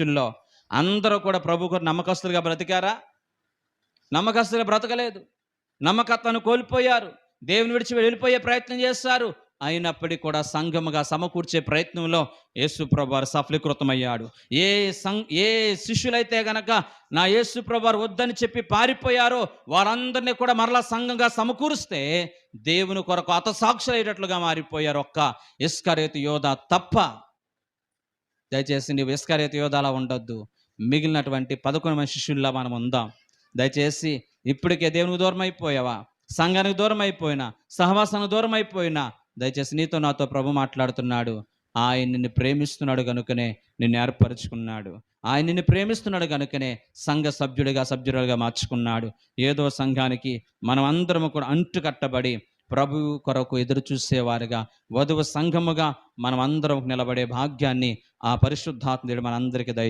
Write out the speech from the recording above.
శిష్యుల్లో అందరూ కూడా ప్రభుకు నమ్మకస్తులుగా బ్రతికారా? నమ్మకస్తులుగా బ్రతకలేదు. నమ్మకత్వను కోల్పోయారు. దేవుని విడిచి వెళ్ళిపోయే ప్రయత్నం చేస్తారు. అయినప్పటికీ కూడా సంఘముగా సమకూర్చే ప్రయత్నంలో యేసు సఫలీకృతమయ్యాడు. ఏ సం ఏ శిష్యులైతే గనక నా యేసు వద్దని చెప్పి పారిపోయారో వారందరినీ కూడా మరలా సంఘంగా సమకూరుస్తే దేవుని కొరకు అతసాక్షులయ్యేటట్లుగా మారిపోయారు ఒక్క ఇస్కరేతు యోధ తప్ప దయచేసి నీవు ఇస్కరేతు యోధాలా ఉండొద్దు. మిగిలినటువంటి పదకొండు మంది శిష్యుల్లా మనం ఉందాం. దయచేసి ఇప్పటికే దేవునికి దూరం అయిపోయావా సంఘానికి దూరం అయిపోయినా సహవాసానికి దూరం అయిపోయినా దయచేసి నీతో నాతో ప్రభు మాట్లాడుతున్నాడు. ఆయన నిన్ను ప్రేమిస్తున్నాడు కనుకనే నిన్ను ఏర్పరచుకున్నాడు. ఆయన నిన్ను ప్రేమిస్తున్నాడు కనుకనే సంఘ సభ్యుడిగా సభ్యురాలుగా మార్చుకున్నాడు. ఏదో సంఘానికి మనం అందరం కూడా అంటు కట్టబడి ప్రభు కొరకు ఎదురు చూసేవారుగా వధువు సంఘముగా మనం అందరం నిలబడే భాగ్యాన్ని ఆ పరిశుద్ధాత్మ మనందరికీ దయ